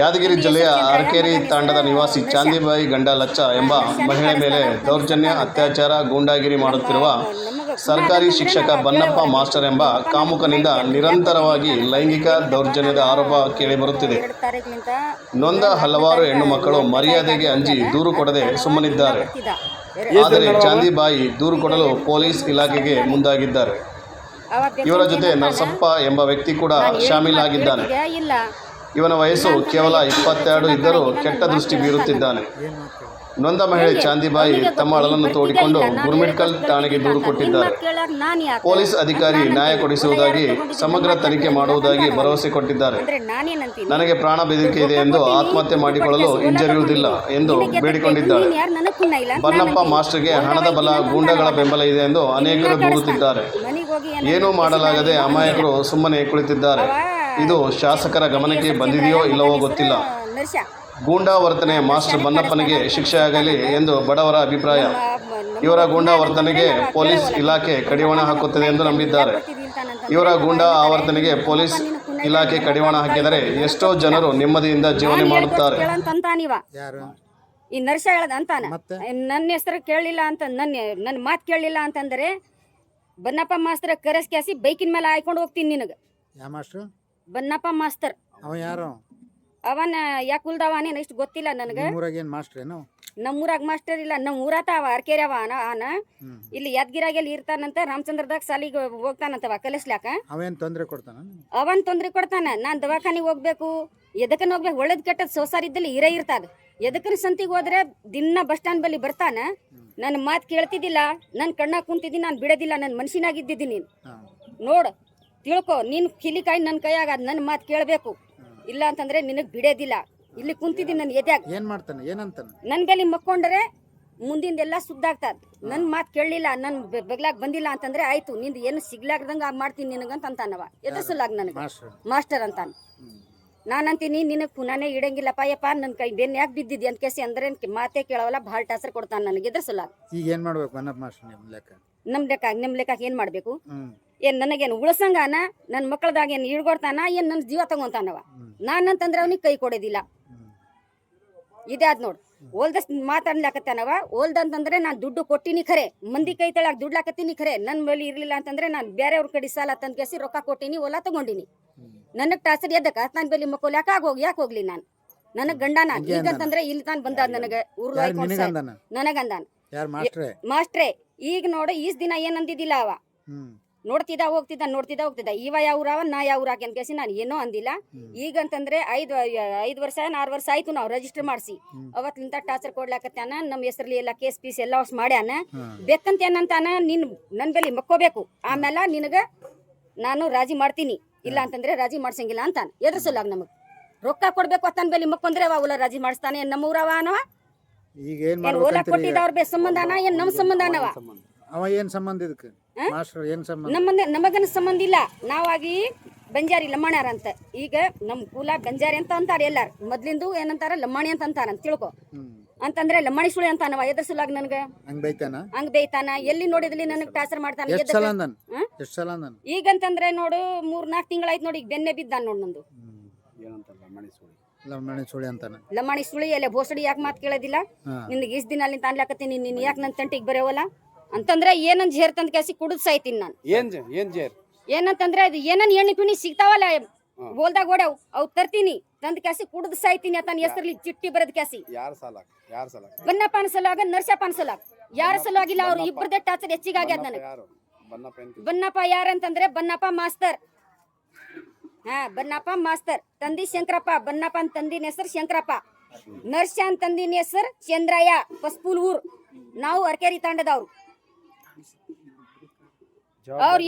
ಯಾದಗಿರಿ ಜಿಲ್ಲೆಯ ಅರಕೇರಿ ತಾಂಡದ ನಿವಾಸಿ ಚಾಂದಿಬಾಯಿ ಗಂಡ ಲಚ್ಚ ಎಂಬ ಮಹಿಳೆ ಮೇಲೆ ದೌರ್ಜನ್ಯ, ಅತ್ಯಾಚಾರ, ಗೂಂಡಾಗಿರಿ ಮಾಡುತ್ತಿರುವ ಸರ್ಕಾರಿ ಶಿಕ್ಷಕ ಬನ್ನಪ್ಪ ಮಾಸ್ಟರ್ ಎಂಬ ಕಾಮುಕನಿಂದ ನಿರಂತರವಾಗಿ ಲೈಂಗಿಕ ದೌರ್ಜನ್ಯದ ಆರೋಪ ಕೇಳಿಬರುತ್ತಿದೆ ನೊಂದ ಹಲವಾರು ಹೆಣ್ಣು ಮಕ್ಕಳು ಮರ್ಯಾದೆಗೆ ಅಂಜಿ ದೂರು ಕೊಡದೆ ಸುಮ್ಮನಿದ್ದಾರೆ. ಆದರೆ ಚಾಂದಿಬಾಯಿ ದೂರು ಕೊಡಲು ಪೊಲೀಸ್ ಇಲಾಖೆಗೆ ಮುಂದಾಗಿದ್ದಾರೆ. ಇವರ ಜೊತೆ ನರಸಪ್ಪ ಎಂಬ ವ್ಯಕ್ತಿ ಕೂಡ ಶಾಮೀಲಾಗಿದ್ದಾನೆ. ಇವನ ವಯಸ್ಸು ಕೇವಲ ಇಪ್ಪತ್ತೆರಡು ಇದ್ದರೂ ಕೆಟ್ಟ ದೃಷ್ಟಿ ಬೀರುತ್ತಿದ್ದಾನೆ. ನೊಂದ ಮಹಿಳೆ ಚಾಂದಿಬಾಯಿ ತಮ್ಮ ಅಳಲನ್ನು ತೋಡಿಕೊಂಡು ಗುರ್ಮಿಟ್ಕಲ್ ಠಾಣೆಗೆ ದೂರು ಕೊಟ್ಟಿದ್ದಾರೆ. ಪೊಲೀಸ್ ಅಧಿಕಾರಿ ನ್ಯಾಯ ಕೊಡಿಸುವುದಾಗಿ ಸಮಗ್ರ ತನಿಖೆ ಮಾಡುವುದಾಗಿ ಭರವಸೆ ಕೊಟ್ಟಿದ್ದಾರೆ. ನನಗೆ ಪ್ರಾಣ ಬೆದರಿಕೆ ಇದೆ ಎಂದು ಆತ್ಮಹತ್ಯೆ ಮಾಡಿಕೊಳ್ಳಲು ಹಿಂಜರಿಯುವುದಿಲ್ಲ ಎಂದು ಬೇಡಿಕೊಂಡಿದ್ದಾರೆ. ಬನ್ನಪ್ಪ ಮಾಸ್ಟರ್ಗೆ ಹಣದ ಬಲ, ಗೂಂಡಗಳ ಬೆಂಬಲ ಇದೆ ಎಂದು ಅನೇಕರು ದೂರುತ್ತಿದ್ದಾರೆ. ಏನೂ ಮಾಡಲಾಗದೆ ಅಮಾಯಕರು ಸುಮ್ಮನೆ ಕುಳಿತಿದ್ದಾರೆ. ಇದು ಶಾಸಕರ ಗಮನಕ್ಕೆ ಬಂದಿದೆಯೋ ಇಲ್ಲವೋ ಗೊತ್ತಿಲ್ಲ. ಗೂಂಡಾವರ್ತನೆ ಗೂಂಡಾ ವರ್ತನೆ ಮಾಸ್ಟರ್ ಬನ್ನಪ್ಪನಿಗೆ ಶಿಕ್ಷೆಯಾಗಲಿ ಎಂದು ಬಡವರ ಅಭಿಪ್ರಾಯ. ಇವರ ಗೂಂಡಾ ವರ್ತನೆಗೆ ಪೊಲೀಸ್ ಇಲಾಖೆ ಕಡಿವಾಣ ಹಾಕುತ್ತದೆ ಎಂದು ನಂಬಿದ್ದಾರೆ. ಇವರ ಗೂಂಡಾ ಆವರ್ತನೆಗೆ ಪೊಲೀಸ್ ಇಲಾಖೆ ಕಡಿವಾಣ ಹಾಕಿದರೆ ಎಷ್ಟೋ ಜನರು ನೆಮ್ಮದಿಯಿಂದ ಜೀವನ ಮಾಡುತ್ತಾರೆ. ಈ ನರ್ಷ ಹೇಳದ ಅಂತಾನ ಮತ್ತೆ? ನನ್ನ ಹೆಸರು ಕೇಳಲಿಲ್ಲ ಅಂತ ನನ್ನ ನನ್ನ ಮಾತು ಕೇಳಲಿಲ್ಲ ಅಂತಂದರೆ ಬನ್ನಪ್ಪ ಮಾಸ್ತರ ಕರೆಸ್ ಕ್ಯಾಸಿ ಬೈಕಿನ ಮೇಲೆ ಹಾಯ್ಕೊಂಡು ಹೋಗ್ತೀನಿ ನಿನಗೆ. ಯಾ ಮಾಸ್ಟ್ರು? ಬನ್ನಪ್ಪ ಮಾಸ್ತರ್. ಅವ ಯಾರು? ಅವನ ಯಾಕೆ ಉಳ್ದವನೇನು ಇಷ್ಟು ಗೊತ್ತಿಲ್ಲ ನನಗೆ. ಊರಾಗ ಏನು ಮಾಸ್ಟರ್ ಏನು? ನಮ್ಮೂರಾಗ ಮಾಸ್ಟರ್ ಇಲ್ಲ ನಮ್ಮ ಊರಾತ ಅವ ಅರ್ಕೇರಿ ಅವ ಅನ ಆನ. ಇಲ್ಲಿ ಯಾದಗಿರಾಗೆಲ್ಲಿ ಇರ್ತಾನಂತ ರಾಮಚಂದ್ರದಾಗ ಸಾಲಿಗೆ ಹೋಗ್ತಾನಂತವ ಕಲಿಸ್ಲಾಕ ಅವೇನು ತೊಂದರೆ ಕೊಡ್ತಾನ? ಅವನ್ ತೊಂದ್ರೆ ಕೊಡ್ತಾನ. ನಾನ್ ದವಾಖಾನಿಗೆ ಹೋಗ್ಬೇಕು ಎದಕ್ಕನ ಹೋಗ್ಬೇಕು ಒಳ್ಳೇದ್ ಕೆಟ್ಟದ್ ಸೋಸಾರ ಇದ್ದಲ್ಲಿ ಇರೇ ಇರ್ತದ. ಎದಕ್ಕನ ಸಂತಿಗೆ ಹೋದ್ರೆ ದಿನ ಬಸ್ ಸ್ಟ್ಯಾಂಡ್ ಬಲ್ಲಿ ಬರ್ತಾನ. ನನ್ನ ಮಾತು ಕೇಳ್ತಿದ್ದಿಲ್ಲ ನನ್ನ ಕಣ್ಣಾಗ ಕುಂತಿದ್ದೀನಿ ನಾನು ಬಿಡೋದಿಲ್ಲ ನನ್ನ ಮನ್ಸಿನಾಗಿದ್ದಿದ್ದೀನಿ ನೀನು. ನೋಡು ತಿಳ್ಕೊ ನೀನು ಕಿಲಿಕಾಯಿ ನನ್ನ ಕೈಯಾಗ ನನ್ನ ಮಾತು ಕೇಳಬೇಕು. ಇಲ್ಲ ಅಂತಂದ್ರೆ ನಿನಗೆ ಬಿಡೋದಿಲ್ಲ. ಇಲ್ಲಿ ಕುಂತಿದ್ದೀನಿ ನನ್ನ ಎದ್ಯಾಗ? ಏನು ಮಾಡ್ತಾನೆ? ಏನಂತ ನನ್ನ ಬೆಲಿ ಮಕ್ಕೊಂಡ್ರೆ ಮುಂದಿಂದೆಲ್ಲ ಸುದ್ದಾಗ್ತದ. ನನ್ನ ಮಾತು ಕೇಳಲಿಲ್ಲ ನನ್ನ ಬೆಗ್ಲಾಗ ಬಂದಿಲ್ಲ ಅಂತಂದ್ರೆ ಆಯ್ತು ನಿಂದು ಏನು ಸಿಗ್ಲಾರ್ದಂಗ ಮಾಡ್ತೀನಿ ನಿನಗಂತ ಅಂತಾನವ. ಎದುರಿಸಲಾಗ ನನಗೆ. ಮಾಸ್ಟರ್. ನಾನು ನಾನಂತೀನಿ ನಿನಗೆ ಪುನಾನೇ ಇಡಂಗಿಲ್ಲಪ್ಪ ಯಪ್ಪ ನನ್ನ ಕೈ ಬೆನ್ ಯಾಕೆ ಬಿದ್ದಿದ್ದಿ ಅಂತ ಕೇಸಿ ಅಂದ್ರೆ ಮಾತೇ ಕೇಳವಲ್ಲ ಭಾಳ ಟಾಸರ್ ಕೊಡ್ತಾನೆ ನನಗೆ. ಎದುರಿಸಲಾಗ ಈಗ ಏನು ಮಾಡ್ಬೇಕು ಮಾಸ್ಟ್ರ್ ನಿಮ್ಮ ಲೆಕ್ಕ? ನಮ್ಮ ಲೆಕ್ಕ ನಿಮ್ ಲೆಕ್ಕ ಏನ್ ಮಾಡ್ಬೇಕು? ಏನ್ ನನಗೇನು ಉಳಸಂಗಾನ? ನನ್ ಮಕ್ಕಳದಾಗ ಏನ್ ಇಳ್ಗೊಡ್ತಾನ ಏನ್ ನನ್ ಜೀವ ತಗೊಂತಾನವ? ನಾನಂತಂದ್ರೆ ಅವನಿಗೆ ಕೈ ಕೊಡೋದಿಲ್ಲ. ಇದಾದ್ ನೋಡ್ ಅದ್ ಮಾತಾಡ್ಲಾಕತ್ತಾನವ ಮಾತಾಡ್ಲಾಕತ್ತಾನವ? ಓಲ್ದಂತಂದ್ರೆ ನಾನು ದುಡ್ಡು ಕೊಟ್ಟಿನಿ ಖರೆ. ಮಂದಿ ಕೈ ತೆಳಗ್ ದುಡ್ಲಾಕತ್ತೀನಿ ಖರೆ. ನನ್ನ ಬಳಿ ಇರ್ಲಿಲ್ಲ ಅಂತಂದ್ರೆ ನಾನು ಬೇರೆಯವ್ರ ಕಡೆ ಸಾಲ ತಂದ್ ಕೇಸಿ ರೊಕ್ಕ ಕೊಟ್ಟಿನಿ ಹೊಲ ತಗೊಂಡಿನಿ. ನನಗ್ ಟಾಸರ್ ಎದ್ದಕ ನನ್ನ ಬಳಿ ಮಕ್ಕಳು ಯಾಕೆ ಆಗೋಗಿ ಯಾಕೆ ಹೋಗ್ಲಿ ನಾನು? ನನಗ್ ಗಂಡ ನಾನು ಈಗಂತಂದ್ರೆ ಇಲ್ಲಿ ತಾನು ಬಂದ ನನಗೆ ಊರ್ ನಿನಗಂದನ ಮಾಸ್ಟ್ರೇ. ಈಗ ನೋಡು ಈಸ್ ದಿನ ಏನಂದಿದ್ದಿಲ್ಲ ಅವ. ನೋಡ್ತಿದ ನೋಡ್ತಿದ್ದ ಹೋಗ್ತಿದ್ದ ನೋಡ್ತಿದ್ದ ಹೋಗ್ತಿದ್ದ. ಇವ ಯಾವ ಊರವ ನಾ ಯಾವ ಹಾಕಿ ಅಂತ ಕೇಸಿ ನಾನು ಏನೋ ಅಂದಿಲ್ಲ. ಈಗಂತಂದ್ರೆ ಐದು ಐದು ವರ್ಷ ಆರ್ ವರ್ಷ ಆಯ್ತು ನಾವು ರಿಜಿಸ್ಟರ್ ಮಾಡಿಸಿ. ಅವತ್ತಿಂದ ಟಾರ್ಚರ್ ಕೊಡ್ಲಾಕತ್ತಾನ ನಮ್ಮ ಹೆಸರಲ್ಲಿ ಎಲ್ಲ ಕೇಸ್ ಪೀಸ್ ಎಲ್ಲ ಹೊಸ್ ಮಾಡ್ಯಾನ. ಬೇಕಂತ ಏನಂತಾನ ನಿನ್ ನನ್ ಬೆಲಿ ಮಕ್ಕೋಬೇಕು. ಆಮೇಲೆ ನಿನಗ ನಾನು ರಾಜಿ ಮಾಡ್ತೀನಿ. ಇಲ್ಲ ಅಂತಂದ್ರೆ ರಾಜಿ ಮಾಡ್ಸಂಗಿಲ್ಲ ಅಂತಾನ. ಎದುರಿಸಲಾಗ ನಮಗ್ ರೊಕ್ಕ ಕೊಡ್ಬೇಕು ಅತ್ತನ್ ಬೆಲಿ ಮಕ್ಕಂದ್ರೆ ಅವ ಉಲ್ಲ ರಾಜಿ ಮಾಡಿಸ್ತಾನೆ ಏನ್ ನಮ್ಮ ಊರವ ಅನವ ಈಗ ಏನು ಏನ್ ಓಲಾ ಮಾಡ್ಬೇಕಂತೀರಿ? ಕೊಟ್ಟಿದ್ದವ್ರ ಬೇ ಸಂಬಂಧನ? ಏನ್ ನಮ್ ಸಂಬಂಧ ಅವ? ಏನು ಸಂಬಂಧ ಇದಕ್ಕೆ? ಮಾಸ್ಟರ್ ಏನು ಸಂಬಂಧ? ನಮ್ಮಂದ ನಮಗನ ಸಂಬಂಧ ಇಲ್ಲ. ನಾವಾಗಿ ಬಂಜಾರಿ ಲಮ್ಮಣ್ಯಾರ ಅಂತ. ಈಗ ನಮ್ ಕುಲ ಬಂಜಾರಿ ಅಂತ ಅಂತಾರ ಎಲ್ಲಾರು. ಮೊದ್ಲಿಂದು ಏನಂತಾರ? ಲಮ್ಮಣಿ ಅಂತ ಅಂತಾರ ಅಂತ ತಿಳ್ಕೊ. ಅಂತಂದ್ರೆ ಲಮ್ಮಣಿ ಸುಳಿ ಅಂತಾನವ ಸುಲಾಗ್ ನನ್ಗ? ಹಂಗ್ ಬೈತಾನ? ಹಂಗ್ ಬೈತಾನ? ಎಲ್ಲಿ ನೋಡಿದ್ಲಿ ನನಗ್ ಟಾಸರ್ ಮಾಡ್ತಾನ? ಎಷ್ಟು? ಸಲ ಅಂದನ್? ಹ್ಮ್? ಎಷ್ಟು ಸಲ ಅಂದನ್? ಈಗಂತಂದ್ರೆ ನೋಡು ಮೂರ್ ನಾಲ್ಕು ತಿಂಗಳಾಯ್ತು ನೋಡಿ ಈಗ ಬೆನ್ನೆ ಬಿದ್ದಾನ ನೋಡ್ ನಂದು. ಲಮ್ಮಣಿ ಸುಳಿ ಅಂತಾನೆ. ಲಮ್ಮಣಿ ಸುಳಿ ಎಲ್ಲ ಭೋಸಡಿ ಯಾಕೆ ಮಾತು ಕೇಳೋದಿಲ್ಲ? ನಿನ್ಗೆ ಇಷ್ಟ ದಿನ ಅಲ್ಲಿ ತಾನ್ಲಾಕತ್ತೀನಿ ನೀನ್ ಯಾಕೆ ನನ್ನ ತಂಟಿಗೆ ಬರೆಯವಲ್ಲ ಅಂತಂದ್ರೆ ಏನನ್ ಜೇರ್ ತಂದ್ ಕೇಸಿ ಕುಡಿದ್ ಸಾಯ್ತೀನಿ ನಾನು. ಏನ್ ಜ- ಏನ್ ಜೇರ್? ಏನಂತಂದ್ರೆ ಅದು ಏನನ್ ಎಣ್ಣೆ ಪಿಣಿ ಸಿಗ್ತಾವಲ್ಲ ಬೋಲ್ದಾಗ ಓಡ್ಯಾವ್ ಅವ್ ತರ್ತೀನಿ. ತಂದ್ ಕ್ಯಾಸಿ ಕುಡ್ದು ಸಾಯ್ತೀನಿ ಅಂತ ಹೆಸರಲ್ಲಿ ಚಿಟ್ಟಿ ಬರದ್ ಕ್ಯಾಸಿ ಯಾರ ಸಾಲ ಯಾರ ಸಾಲ ಬನ್ನಪ್ಪ ಅನ್ಸಲಾಗ ನರ್ಸಪ್ಪ ಅನ್ಸಲಾಗ ಯಾರ ಸಲುವಾಗಿಲ್ಲ ಅವ್ರು ಇಬ್ಬರದೇ ಟಾರ್ಚರ್ ಹೆಚ್ಚಿಗೆ ಆಗ್ಯದ ನನಗೆ. ಯಾರು? ಬನ್ನಪ್ಪ ಏನ್ ಬನ್ನಪ್ಪ ಯಾರಂತಂದ್ರೆ ಬನ್ನಪ್ಪ ಮಾಸ್ತರ್. ಹಾ ಬನ್ನಪ್ಪ ಮಾಸ್ತರ್. ತಂದಿ ಶಂಕರಪ್ಪ ಬನ್ನಪ್ಪ ಅಂತ ತಂದಿನ ಹೆಸರು ಶಂಕರಪ್ಪ. ನರ್ಸ ಅಂತ ತಂದಿನ ಹೆಸರು ಚಂದ್ರಯ್ಯ ಪಸ್ಪೂಲ್ ಊರ್. ನಾವು ಅರ್ಕೇರಿ ತಾಂಡದವ್ರು. ಅವ್ರು